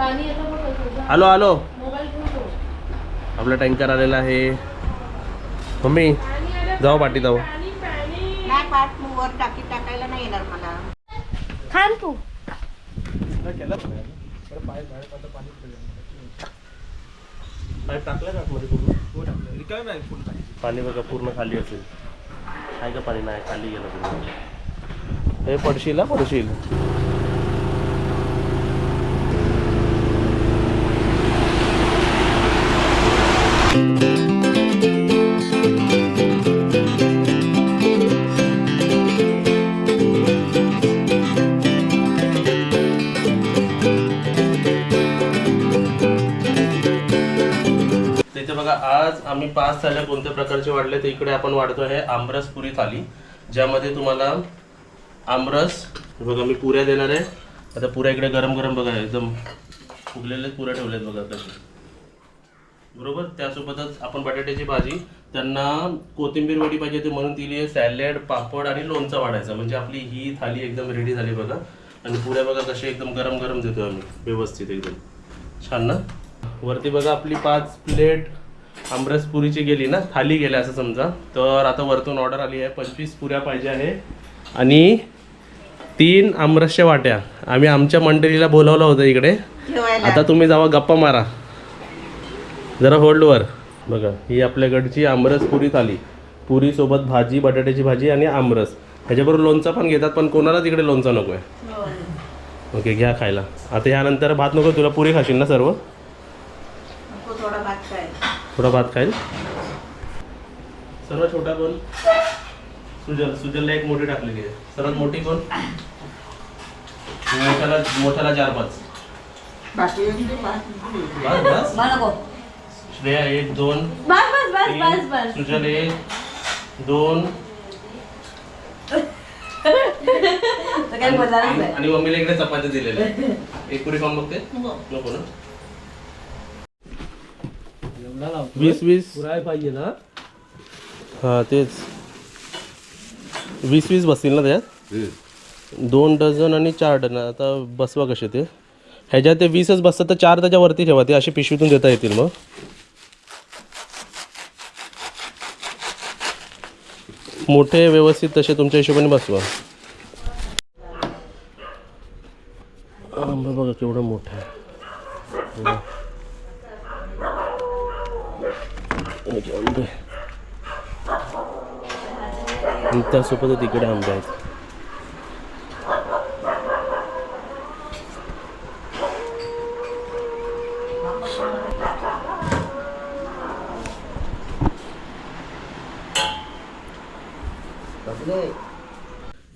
ठेवून ठेव. आपला टँकर आलेला आहे. मम्मी जाऊ पाठी जाऊ. पाणी पाणी नाही पाठ वर टाकी टाकायला नाही येणार मला. थांब तू. पाणी बघा पूर्ण खाली असेल. आहे का पाणी? नाही खाली गेलं. हे पडशील हा पडशील. तिथे बघा आज आम्ही पाच थाल्या कोणत्या प्रकारचे वाढले तर इकडे आपण वाढतो आहे आमरस पुरी थाली ज्यामध्ये तुम्हाला आमरस बघा मी पुऱ्या देणार आहे. आता पुऱ्या इकडे गरम गरम बघा एकदम फुगलेले पुऱ्या ठेवलेत बघा कसे. बरोबर? त्यासोबतच आपण बटाट्याची भाजी त्यांना कोथिंबीर वडी पाहिजे ते म्हणून दिली आहे. सॅलड पापड आणि लोणचं वाढायचं. म्हणजे आपली ही थाली एकदम रेडी झाली बघा. आणि पुऱ्या बघा कसे एकदम गरम गरम देतो आम्ही. व्यवस्थित एकदम. छान ना? वरती बघा आपली पाच प्लेट आमरस पुरीची गेली ना? थाली गेल्या असं समजा. तर आता वरतून ऑर्डर आली आहे. पंचवीस पुऱ्या पाहिजे आहे. आणि तीन आमरसच्या वाट्या. आम्ही आमच्या मंडळीला बोलावलं होतं इकडे. आता तुम्ही जावा गप्पा मारा. जरा होल्डवर. बघा ही आपल्याकडची आमरस पुरी थाली. पुरी सोबत भाजी बटाट्याची भाजी आणि आमरस. ह्याच्याबरोबर लोणचं पण घेतात पण कोणाला तिकडे लोणचं नको आहे. ओके घ्या खायला. आता ह्यानंतर भात नको तुला पुरी खाशील ना सर्व? थोडा भात काय थोडा भात खाईल? सर्व छोटा कोण? सुजल. सुजलला एक मोठी टाकलेली आहे. सर्वात मोठी कोण? मोठ्याला मोठ्याला चार पाच. बस बस श्रेया एक दोन. बस बस बस बस बस. सुजल एक दोन. तर काही बोलणारच नाही आणि मम्मीला इकडे चपाती दिलेली. आहे. एक पुरी खाऊन बघते. नको ना. वीस वीस. पाहिजे ना? हा तेच. वीस वीस बसतील ना त्याच्यात दोन डझन आणि चार डझन. आता बसवा कसे ते? ह्याच्यात ते वीसच बसतात तर चार त्याच्या वरती ठेवा. ते अशी पिशवीतून देता येतील मग. मोठे व्यवस्थित तसे तुमच्या हिशोबाने बसवा. आंबा बघा केवढं मोठं आहे. आंबे. त्यासोबतच इकडे आंबे आहेत.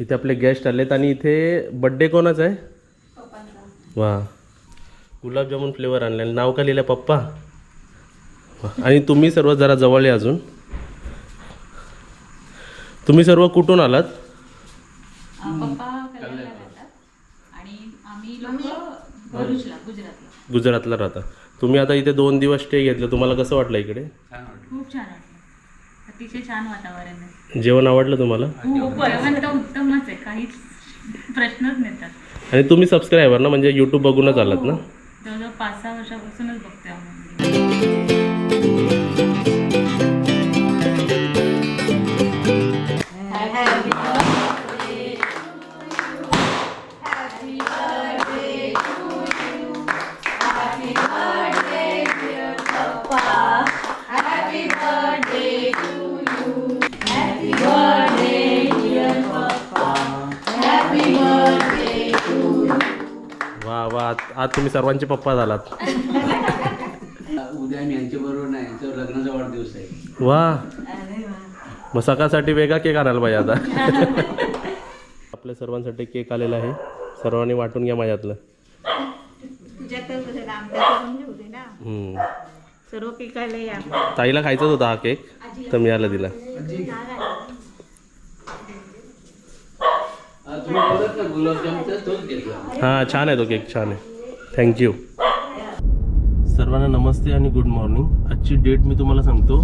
इथे आपले गेस्ट आलेत आणि इथे बड्डे कोणाचा आहे? वा. गुलाबजामुन फ्लेवर आणले नाव का लिहिलं पप्पा. आणि तुम्ही सर्व जरा जवळ आहे अजून. तुम्ही सर्व कुठून आलात? पप्पा कल्याणला राहतात. आणि आम्ही लोक भरूचला गुजरातला. गुजरातला राहता. तुम्ही आता इथे दोन दिवस स्टे घेतलं. तुम्हाला कसं वाटलं इकडे? खूप छान वाटलं. अतिशय छान वातावरण आहे. जेवण आवडलं तुम्हाला? खूप जेवण तर उत्तमच आहे. काहीच प्रश्नच नेतात आणि तुम्ही सबस्क्रायबर ना म्हणजे यूट्यूब बघूनच आलात ना? जवळजवळ पाच सहा वर्षापासूनच बघतोय आम्ही. आज- तुम्ही सर्वांचे पप्पा झालात. उद्या मी यांच्या बरोबर नाही यांच्यावर लग्नाचा वाढदिवस आहे. वा. मग सकाळसाठी वेगळा केक आणायला पाहिजे आता. आपल्या सर्वांसाठी केक आलेला आहे. सर्वांनी वाटून घ्या माझ्यातलं. सर्व ताईला खायचाच होता हा केक. तर दिला गुलाबजामचा तोच घेतला. हां छान आहे तो केक छान आहे. थँक्यू सर्वांना नमस्ते आणि गुड मॉर्निंग आजची डेट मी तुम्हाला सांगतो.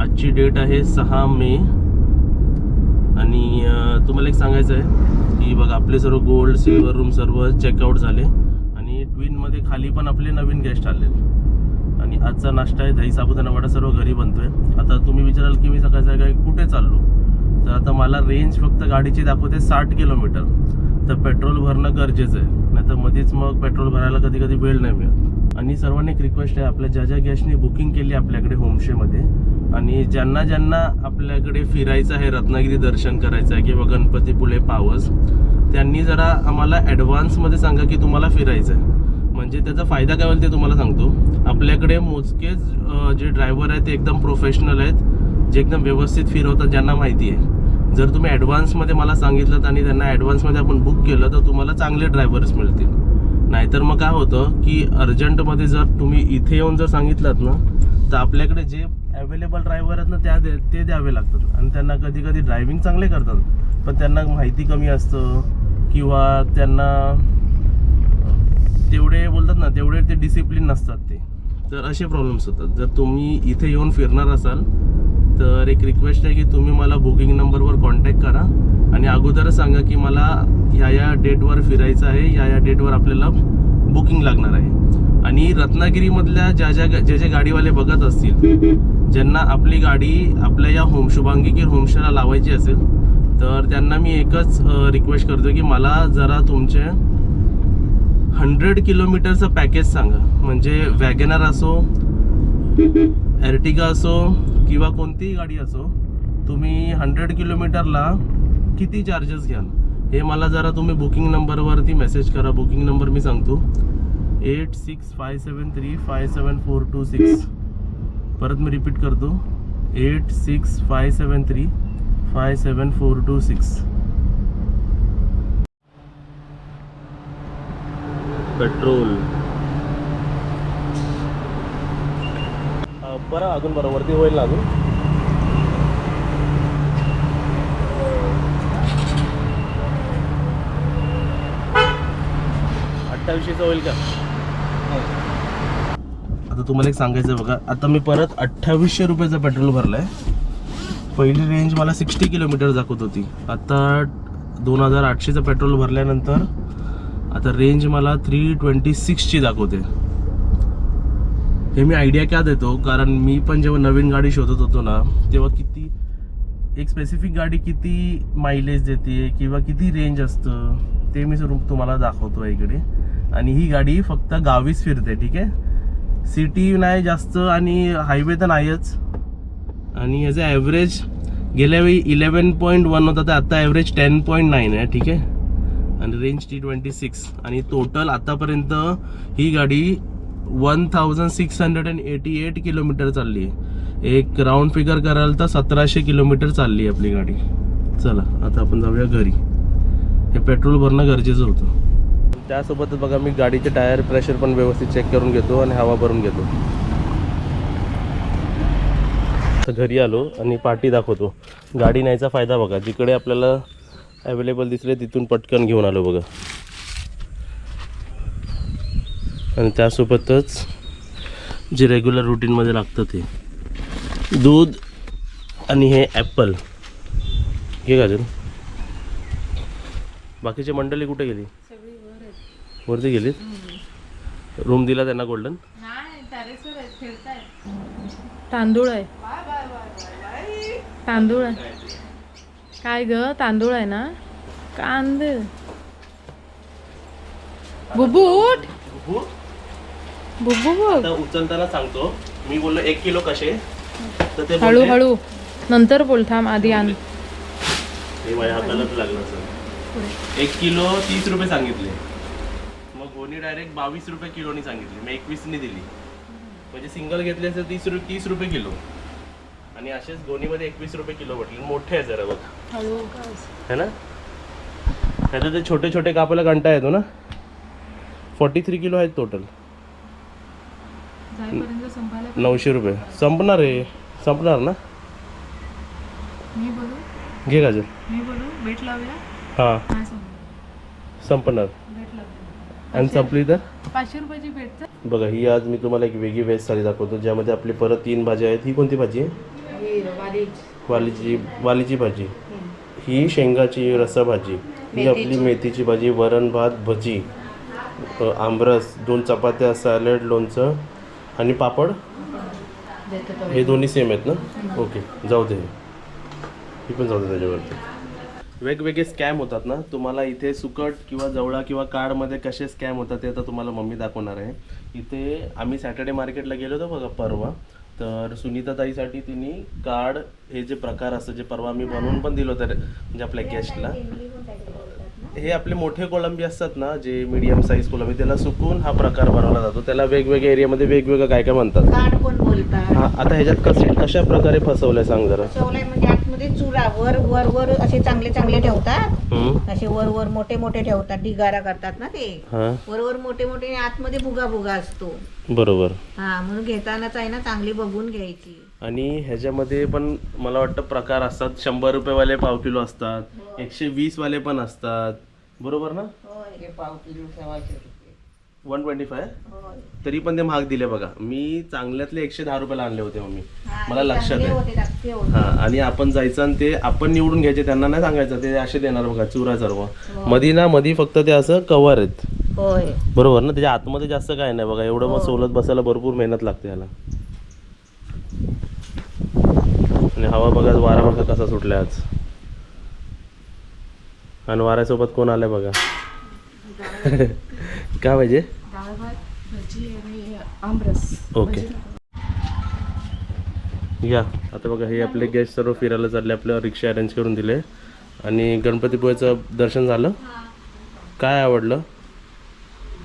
आजची डेट आहे सहा मे. आणि तुम्हाला एक सांगायचं आहे की बघा आपले सर्व गोल्ड सिल्वर रूम सर्व चेकआउट झाले. आणि आणि ट्विनमध्ये खाली पण आपले नवीन गेस्ट आले आणि आजचा नाश्ता आहे दही साबुदाणा वडा सर्व घरी बनतोय. आता तुम्ही विचाराल की मी सकाळ सकाळी कुठे चाललो? तर आता मला रेंज फक्त गाडीची दाखवते साठ किलोमीटर. तर पेट्रोल भरणं गरजेचं आहे. नाही तर मध्येच मग पेट्रोल भरायला कधी कधी वेळ नाही मिळत. आणि सर्वांनी एक रिक्वेस्ट आहे आपल्या ज्या ज्या गॅसने बुकिंग केली आपल्याकडे होमशेमध्ये आणि ज्यांना ज्यांना आपल्याकडे फिरायचं आहे रत्नागिरी दर्शन करायचं आहे किंवा गणपतीपुळे पावस त्यांनी जरा आम्हाला ॲडव्हान्समध्ये सांगा की तुम्हाला फिरायचं आहे. म्हणजे त्याचा फायदा काय होईल ते तुम्हाला सांगतो. आपल्याकडे मोजकेच जे ड्रायव्हर आहेत ते एकदम प्रोफेशनल आहेत जे एकदम व्यवस्थित फिरवतात ज्यांना माहिती आहे. जर तुम्ही ॲडव्हान्समध्ये मला सांगितलं आणि त्यांना ॲडव्हान्समध्ये आपण बुक केलं तर तुम्हाला चांगले ड्रायव्हर्स मिळतील. नाहीतर मग काय होतं की अर्जंटमध्ये जर तुम्ही इथे येऊन जर सांगितलं ना तर आपल्याकडे जे अवेलेबल ड्रायव्हर आहेत ना त्या दे ते द्यावे लागतात. आणि त्यांना कधी कधी ड्रायव्हिंग चांगले करतात. पण त्यांना माहिती कमी असतं किंवा त्यांना तेवढे बोलतात ना तेवढे ते डिसिप्लिन नसतात ते. तर असे प्रॉब्लेम्स होतात. जर तुम्ही इथे येऊन फिरणार असाल तर एक रिक्वेस्ट आहे की तुम्ही मला बुकिंग नंबरवर कॉन्टॅक्ट करा. आणि अगोदरच सांगा की मला ह्या या डेटवर फिरायचं आहे. या या डेटवर आपल्याला बुकिंग लागणार आहे. आणि रत्नागिरीमधल्या ज्या ज्या जे जे गाडीवाले बघत असतील ज्यांना आपली गाडी आपल्या या होम शुभांगी की होमस्टेला लावायची असेल तर त्यांना मी एकच रिक्वेस्ट करतो की मला जरा तुमचे हंड्रेड किलोमीटरचं पॅकेज सांगा. म्हणजे वॅगनर असो एर्टिगा असो किंवा कोणतीही गाडी असो तुम्ही हंड्रेड किलोमीटरला किती चार्जेस घ्याल? हे मला जरा तुम्ही बुकिंग नंबरवरती मेसेज करा. बुकिंग नंबर मी सांगतो. Eight six five seven three five seven four two six परत मी रिपीट करतो. Eight six five seven three five seven four two six petrol बरं अजून बरं वरती होईल ना अजून? अठ्ठावीसशेचं होईल का? हो. आता तुम्हाला एक सांगायचं आहे बघा आता मी परत अठ्ठावीसशे रुपयाचं पेट्रोल भरलाय. पहिली रेंज मला सिक्स्टी किलोमीटर दाखवत होती. आता दोन हजार आठशेचं पेट्रोल भरल्यानंतर आता रेंज मला थ्री ट्वेंटी सिक्सची दाखवते. हे मी आयडिया क्या देतो? कारण मी पण जेव्हा नवीन गाडी शोधत होतो ना तेव्हा किती एक स्पेसिफिक गाडी किती मायलेज देते किंवा किती रेंज असतं ते मी स्वरूप तुम्हाला दाखवतो इकडे. आणि ही गाडी फक्त गावीच फिरते ठीक आहे? सिटी नाही जास्त आणि हायवे तर नाहीच. आणि याचं ॲव्हरेज गेल्या वेळी इलेवन पॉईंट वन होता तर आत्ता ॲव्हरेज टेन पॉईंट नाईन आहे ठीक आहे? आणि रेंज टी ट्वेंटी सिक्स आणि टोटल आतापर्यंत ही गाडी one thousand six hundred and eighty eight kilometre चालली आहे. एक राऊंड फिगर कराल तर सतराशे किलोमीटर चालली आहे आपली गाडी. चला आता आपण जाऊया घरी. हे पेट्रोल भरणं गरजेचं होतं. त्यासोबतच बघा मी गाडीचे टायर प्रेशर पण व्यवस्थित चेक करून घेतो आणि हवा भरून घेतो. घरी आलो आणि पाठी दाखवतो. गाडी न्यायचा फायदा बघा. जिकडे आपल्याला अवेलेबल दिसले तिथून पटकन घेऊन आलो बघा. आणि त्यासोबतच जे रेग्युलर रुटीनमध्ये लागतं ते. दूध आणि हे ॲपल घे गाजर बाकीची मंडळी कुठे गेली? वरती गेलीत? रूम दिला त्यांना गोल्डन तांदूळ आहे. तांदूळ आहे. काय ग? तांदूळ आहे ना? कांद. बुबू उठ. बुबू बघ. उचलताना सांगतो. मी बोललो एक किलो कसे? तर ते हळू बोलले, हळू नंतर बोल थांब आधी आण. हे माझ्या हातालाच लागलं सर एक किलो तीस रुपये सांगितले. मग गोणी डायरेक्ट बावीस रुपये किलोनी सांगितली. मी एकवीसनी दिली. म्हणजे सिंगल घेतले असेल तीस रुपये तीस रुपये किलो. आणि असेच गोणीमध्ये एकवीस रुपये किलो म्हटले मोठे आहे जरा बघ. है ना? नाही तर ते छोटे छोटे कापायला कंटा येतो ना? फॉर्टी थ्री किलो आहेत टोटल नऊशे रुपये. संपणार आहे. संपणार ना? मी बोलू? घे गाजर. मी बोलू? भेट लावूया? हां. संपणार. आणि संपली तर? पाचशे रुपयाची भेट बघा ही आज मी तुम्हाला एक वेगळी व्हेज थाली दाखवतो ज्यामध्ये आपली परत तीन भाज्या आहेत. ही कोणती भाजी आहे? वालीची. वालीची भाजी. ही शेंगाची रस्सा भाजी. ही आपली मेथीची भाजी वरण भात भजी आमरस दोन चपात्या सॅलड लोणचं आणि पापड? हे दोन्ही सेम आहेत ना? ओके जाऊ दे. ही पण जाऊ दे त्याच्यावरती. वेगवेगळे स्कॅम होतात ना? तुम्हाला इथे सुकट किंवा जवळा किंवा कार्डमध्ये कसे स्कॅम होतात ते आता तुम्हाला मम्मी दाखवणार आहे. इथे आम्ही सॅटर्डे मार्केटला गेलो होतो बघा परवा. तर सुनीता ताईसाठी तिने कार्ड हे जे प्रकार असतं जे परवा आम्ही बनवून पण दिलं होतं म्हणजे आपल्या गेस्टला हे आपले मोठे कोळंबी असतात ना जे मीडियम साईज कोळंबी त्याला सुकून हा प्रकार बनवला जातो. त्याला वेगवेगळ्या एरियामध्ये वेगवेगळं काय काय म्हणतात? हा आता ह्याच्यात कसे कशा प्रकारे फसवलंय सांग जरा. म्हणजे आतमध्ये चुरा वर वर वर असे चांगले चांगले ठेवतात. हम्म? असे वर वर मोठे मोठे ठेवतात ढिगारा करतात ना ते. हा. वर वर मोठे मोठे आणि आतमध्ये भुगा भुगा असतो. बरोबर. हा म्हणून घेतानाच आहे ना चांगली बघून घ्यायची. आणि ह्याच्यामध्ये पण मला वाटतं प्रकार असतात. शंभर रुपयेवाले पाव किलो असतात. एकशे वीस वाले पण असतात. बरोबर ना? पाव किलो सव्वाशे वन ट्वेंटी फाय तरी पण ते महाग दिले बघा. मी चांगल्यातले एकशे दहा रुपयाला आणले होते मम्मी. मला लक्षात आहे. हा आणि आपण जायचं आणि ते आपण निवडून घ्यायचे त्यांना नाही सांगायचं ते असे देणार बघा चुरा सर्व. मधी ना मधी फक्त ते असं कवर आहेत. बरोबर ना? त्याच्या आतमध्ये जास्त काय नाही बघा. एवढं मग सोलत बसायला भरपूर मेहनत लागते याला. आणि हवा बघा वारा बघा कसा सुटलाय आज. आणि वाऱ्यासोबत कोण आलंय बघा? काय पाहिजे? ओके. या. आता बघा हे आपले गेस्ट सर्व फिरायला चालले आपल्याला रिक्षा अरेंज करून दिले. आणि गणपतीपुळेचं दर्शन झालं. काय आवडलं?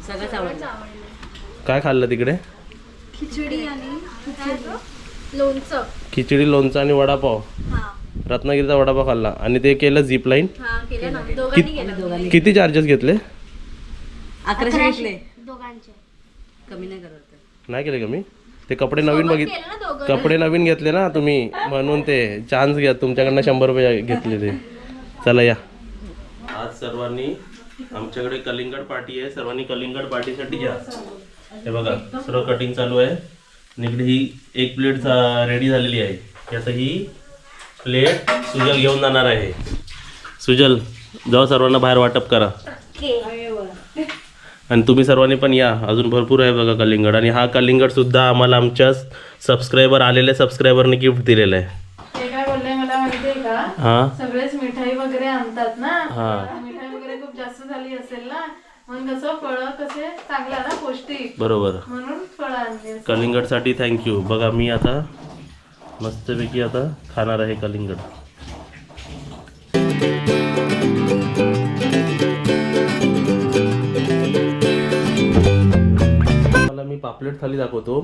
सगळंच आवडलं. काय खाल्लं तिकडे? खिचडी आणि लोणचं. खिचडी लोणचं आणि वडापाव. हा. रत्नागिरीचा वडापाव खाल्ला. आणि ते केलं झिप लाईन हा केलं ना. दोघांनी केलं. किती चार्जेस घेतले? अकराशे घेतले दोघांचे. कमी नाही करत नाही केले का मी ते कपडे नवीन बघित केलं ना दोघं. कपडे नवीन घेतले ना तुम्ही म्हणून ते चान्स घ्या तुमच्याकडनं शंभर रुपये घेतले ते. चला या. आज सर्वांनी आमच्याकडे कलिंगड पार्टी आहे सर्वांनी कलिंगड पार्टीसाठी घ्या. हे बघा सर्व कटिंग चालू आहे. आणि इकडे ही एक प्लेट रेडी झालेली आहे. आता ही प्लेट सुजल घेऊन जाणार आहे. सुजल जाऊ सर्वांना बाहेर वाटप करा. आणि तुम्ही सर्वांनी पण या. अजून भरपूर आहे बघा कलिंगड. आणि हा कलिंगड सुद्धा आम्हाला आमच्या सबस्क्रायबर आलेल्या सबस्क्रायबरने गिफ्ट दिलेलं आहे. हां? सगळेच मिठाई वगैरे आणतात ना? हा. मिठाई वगैरे खूप जास्त झाली असेल ना? कसं फळं कसे चांगला ना पौष्टिक? बरोबर. म्हणून फळं आणली कलिंगडसाठी थँक्यू बघा मी आता मस्तपैकी आता खाणार आहे कलिंगड. मी पापलेट थाली दाखवतो.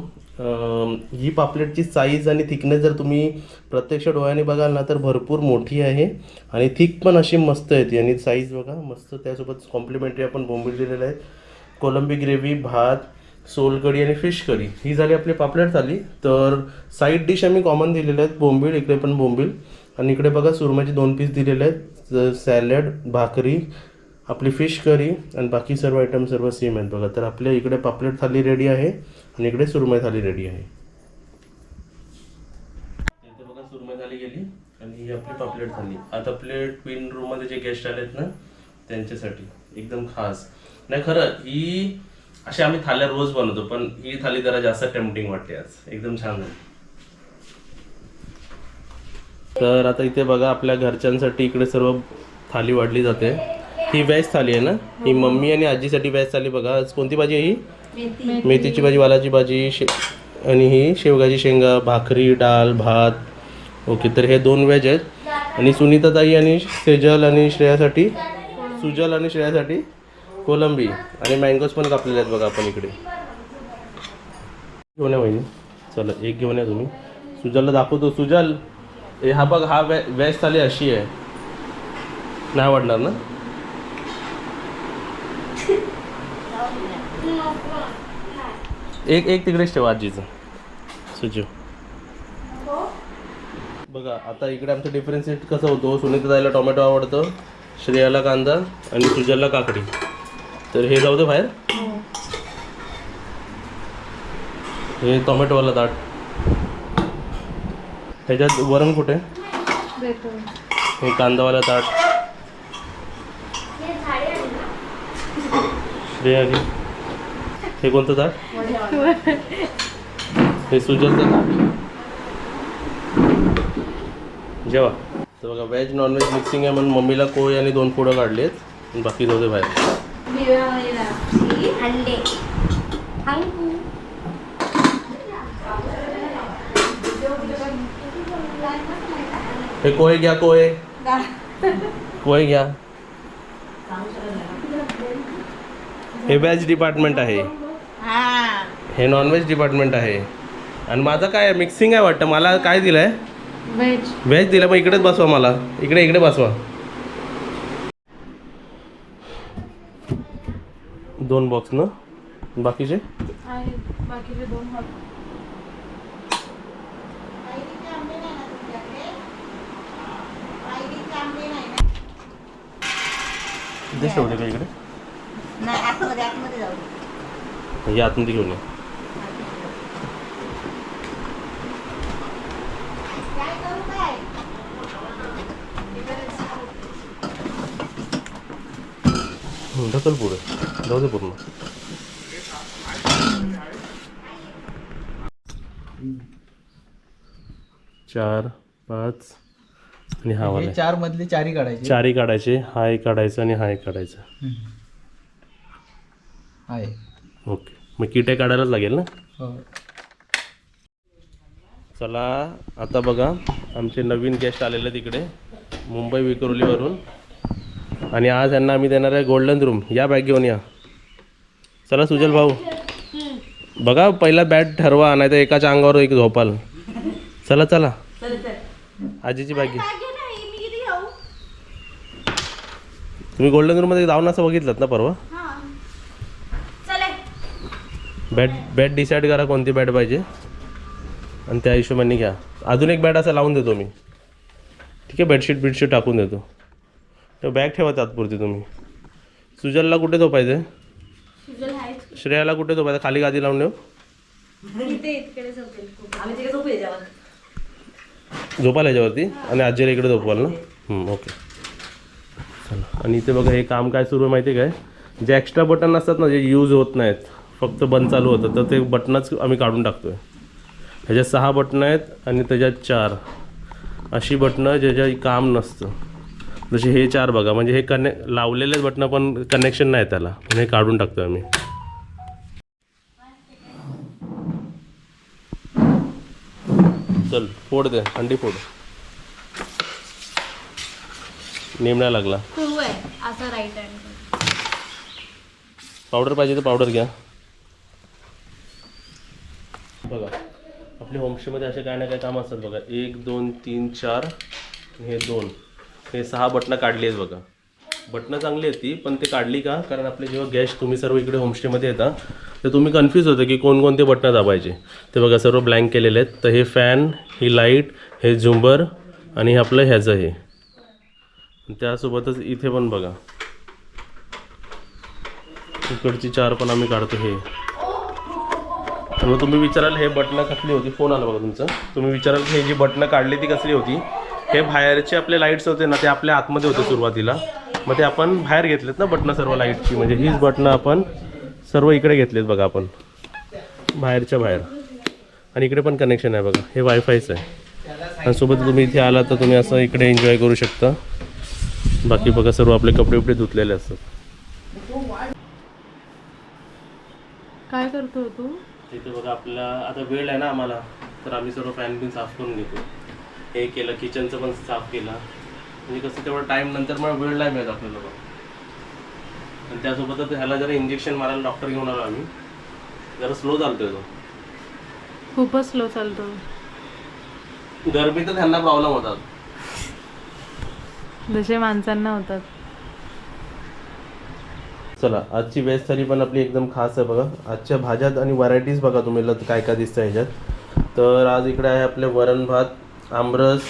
ही पापलेटची साईज आणि थिकनेस जर तुम्ही प्रत्यक्ष डोळ्याने बघाल ना तर भरपूर मोठी आहे आणि थिक पण अशी मस्त येते आणि साईज बघा मस्त त्यासोबत कॉम्प्लिमेंटरी आपण बोंबील दिलेलं आहे. कोलंबी ग्रेव्ही भात सोलकढी आणि फिश करी ही झाली आपली पापलेट थाली. तर साईड डिश आम्ही कॉमन दिलेले आहेत बोंबील इकडे पण बोंबील. आणि इकडे बघा सुरमईचे दोन पीस दिलेले आहेत. सॅलड भाकरी आपली फिश करी आणि बाकी सर्व आयटम सर्व सेम आहेत बघा. तर आपल्या इकडे पापलेट थाली रेडी आहे आणि इकडे सुरमई थाली रेडी आहे. इथे बघा सुरमई थाली गेली आणि ही आपली पापलेट थाली. आता आपले ट्विन रूममध्ये जे गेस्ट आलेत ना त्यांच्यासाठी. एकदम खास. नाही खरं ही अशी आम्ही थाल्या रोज बनवतो पण ही थाली जरा जास्त टेम्पटिंग वाटते आज. एकदम छान आहे. तर आता इथे बघा आपल्या घरच्यांसाठी इकडे सर्व थाली वाढली जाते. ही व्हेज थाली आहे ना? ही. मम्मी आणि आजीसाठी व्हेज थाली बघा. आज कोणती भाजी आहे ही? मेथीची भाजी वालाची भाजी शे आणि ही शेवगाची शेंगा भाकरी डाळ भात. ओके तर हे दोन व्हेज आहेत. आणि सुनीताताई आणि सेजल आणि श्रेयासाठी सुजल आणि श्रेयासाठी कोलंबी आणि मँगोज पण कापलेले आहेत बघा आपण इकडे. घेऊन या वहिनी. चला एक घेऊन या तुम्ही. सुजलला दाखवतो. सुजल हा बघ हा व्हे व्हेज थाली अशी आहे. नाही आवडणार ना? एक एक तिकडेच ठेवा आजीचं. सुजू. बघा आता इकडे आमचं डिफरन्शिएट कसं होतो सुनीता ताईला टोमॅटो आवडतं श्रेयाला कांदा आणि सुजलला काकडी. तर हे जाऊ दे बाहेर. हे. टोमॅटोवाला ताट. ह्याच्यात वरण कुठे? हे कांदावाला ताट. श्रेया घे. हे कोणतं ताट? हे सुजलचं ताट जेवा. तर बघा व्हेज मिक्सिंग आहे म्हणून मम्मीला कोळी आणि दोन पुडं काढली आहेत बाकी जाऊ दे बाहेर. हे कोय घ्या कोय कोय घ्या. हे व्हेज डिपार्टमेंट आहे. हा नॉनव्हेज डिपार्टमेंट आहे. आणि माझं काय मिक्सिंग आहे वाटतं. मला काय दिलं आहे व्हेज व्हेज दिलं मग इकडेच बसवा मला. इकडे इकडे बसवा. दोन बॉक्स ना? बाकीचे? इकडे? नाही आतमध्ये आतमध्ये जाऊ या आतमध्ये घेऊन या काय करू काय हं, ढकल पुढे. जाऊ दे पूर्ण. चार पाच आणि हा वाला. चार मधले चारी काढायचे. चारही काढायचे हा एक काढायचा आणि हा एक काढायचा आहे. ओके. मग किटे काढायलाच लागेल ना? हो. चला आता बघा आमचे नवीन गेस्ट आलेले आहेत इकडे मुंबई विक्रोलीवरून. आणि आज यांना आम्ही देणार आहे गोल्डन रूम या बॅग घेऊन या. चला सुजल भाऊ. बघा पहिला बॅट ठरवा नाही तर एकाच्या अंगावर एक झोपाल. चला चला. आजीची बॅग घे. तुम्ही गोल्डन रूममध्ये जाऊन असं बघितलं ना परवा? बॅट बॅट डिसाईड करा कोणती बॅट पाहिजे. आणि त्या हिशोबाने घ्या. अजून एक बॅट असं लावून देतो मी. ठीक आहे बेडशीट बिडशीट टाकून देतो. तर बॅग ठेवा तात्पुरती तुम्ही. सुजलला कुठे झोपायचं श्रेयाला कुठे झोपायचं खाली गादी लावून ठेव. झोपायला याच्यावरती? आणि आजीला इकडे झोपवाल ना? ओके चला. आणि इथे बघा हे काम काय सुरू आहे माहिती आहे काय? जे एक्स्ट्रा बटन असतात ना जे यूज होत नाहीत फक्त बंद चालू होतं तर ते बटनच आम्ही काढून टाकतोय. ह्याच्यात सहा बटणं आहेत आणि त्याच्यात चार. अशी बटणं ज्याच्या काम नसतं. जसे हे चार बघा म्हणजे हे कने लावलेलेच बटणं पण कनेक्शन नाही त्याला. हे काढून टाकतोय आम्ही. चल फोड दे अंडी फोड. नेमण्या लागला. हँड पावडर पाहिजे तर पावडर घ्या. बघा आपल्या होमस्टेमध्ये असे काय ना काय काम असतात बघा. एक दोन तीन चार हे दोन. हे सहा बटणं काढली आहेत बघा. बटणं चांगली आहेत ती पण ते काढली का? कारण आपले जेव्हा गॅस तुम्ही सर्व इकडे होमस्टेमध्ये येता तर तुम्ही कन्फ्यूज होतं की कोणकोणते बटणं दाबायचे. ते बघा सर्व ब्लँक केलेले आहेत. तर हे फॅन ही लाइट हे झुंबर आणि हे आपलं ह्याचं हे. त्यासोबतच इथे पण बघा. इकडची चार पण आम्ही काढतो हे. तर मग तुम्ही विचाराल हे बटणं कसली होती? फोन आला बघा तुमचा. तुम्ही विचाराल हे जी बटणं काढली ती कसली होती? हे बाहेरचे आपले लाईट्स होते ना ते आपल्या आतमध्ये होते सुरुवातीला. मग ते आपण बाहेर घेतलेत ना बटणं सर्व लाईटची म्हणजे हीच बटणं आपण सर्व इकडे घेतलेत बघा आपण. बाहेरच्या बाहेर. आणि इकडे पण कनेक्शन आहे बघा. हे वायफायचं आहे. आणि सोबत तुम्ही इथे आला तर तुम्ही असं इकडे एन्जॉय करू शकता. बाकी बघा सर्व आपले कपडे उपडे धुतलेले असतात. काय करतो तू? तिथे बघा आपला आता वेळ आहे ना आम्हाला. तर आम्ही सर्व फॅन बिन साफ करून घेतो. हे केलं किचनचं पण साफ केलं. म्हणजे कसं तेवढा टाईम नंतर मग वेळ नाही मिळत आपल्याला आणि त्यासोबतच ह्याला जरा इंजेक्शन मारायला डॉक्टर घेऊन आलो आम्ही. जरा स्लो चालतोय तो. खूपच स्लो चालतो. गरमीतच ह्यांना प्रॉब्लेम होतात. जसे माणसांना होतात. चला आजची वेज थाली पण आपली एकदम खास आहे बघा. आजच्या भाज्यात आणि व्हरायटीज बघा तुम्हाला काय काय दिसतं ह्याच्यात. तर आज इकडे आहे आपले वरण भात. आमरस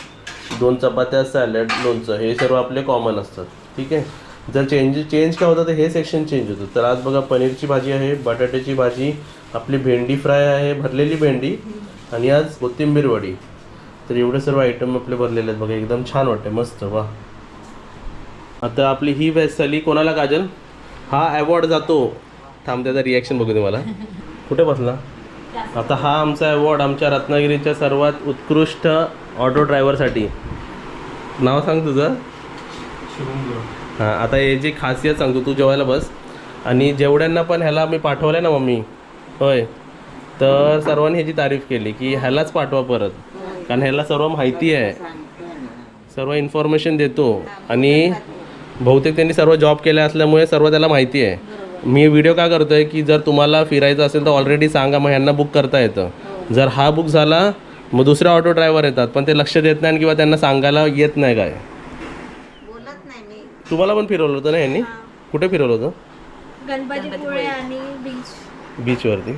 दोन चपात्या सॅलड लोणचं हे सर्व आपले कॉमन असतात. ठीक आहे? जर चेंज चेंज काय होतं तर हे सेक्शन चेंज होतं. तर आज बघा पनीरची भाजी आहे बटाट्याची भाजी आपली भेंडी फ्राय आहे भरलेली भेंडी आणि आज कोथिंबीर वडी. तर एवढे सर्व आयटम आपले भरलेले आहेत. बघा एकदम छान वाटते मस्त वा. आता आपली ही वेज झाली कोणाला काजल? हा अवॉर्ड जातो. थांब त्याचा रिॲक्शन बघू तुम्हाला. कुठे बसला? आता हा आमचा अवॉर्ड आमच्या रत्नागिरीच्या सर्वात उत्कृष्ट ऑटो ड्रायव्हरसाठी. नाव सांग तुझं. हां आता याची खासियत सांगतो तू जेवायला बस. आणि जेवढ्यांना पण ह्याला मी पाठवलं आहे ना मम्मी होय. तर सर्वांनी ह्याची तारीफ केली की ह्यालाच पाठवा परत. कारण ह्याला सर्व माहिती आहे. सर्व इन्फॉर्मेशन देतो. आणि बहुतेक त्यांनी सर्व जॉब केले असल्यामुळे सर्व त्याला माहिती आहे. मी व्हिडिओ का करतो आहे की जर तुम्हाला फिरायचं असेल तर ऑलरेडी सांगा मग ह्यांना बुक करता येतं. जर हा बुक झाला मग दुसरे ऑटो ड्रायव्हर येतात पण ते लक्ष देत नाही किंवा त्यांना सांगायला येत नाही काय? बोलत नाही मी. तुम्हाला पण फिरवलं होतं ना यांनी? कुठे फिरवलं होतं? गणपतीपुळे आणि बीच बीचवरती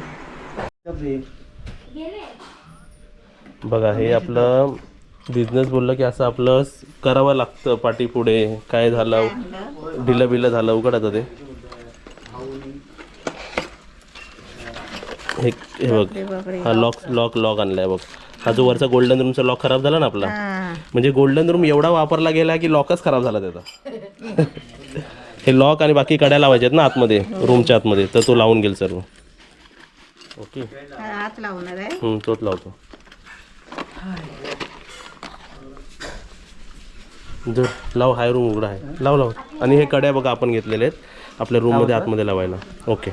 बघा हे आपलं बिझनेस बोललं की असं आपलं स- करावं लागतं पाठी पुढे काय झालं? ढिलं बिलं झालं उघडाचं ते. हे हे बघ. हा लॉक लॉक लॉक आणलाय बघ. हा जो वरचा गोल्डन रूमचा लॉक खराब झाला ना आपला म्हणजे गोल्डन रूम एवढा वापरला गेला की लॉकच खराब झाला त्याचा. हे लॉक आणि बाकी कड्या लावायच्या आहेत ना आतमध्ये रूमच्या आतमध्ये तर तो लावून गेल सर्व. ओके. हात लावणार आहे. हम्म, तोच लावतो. जर लाव हाय रूम उघडा आहे. लाव लाव. आणि हे कड्या बघा आपण घेतलेले आहेत आपल्या रूममध्ये आतमध्ये लावायला. ओके.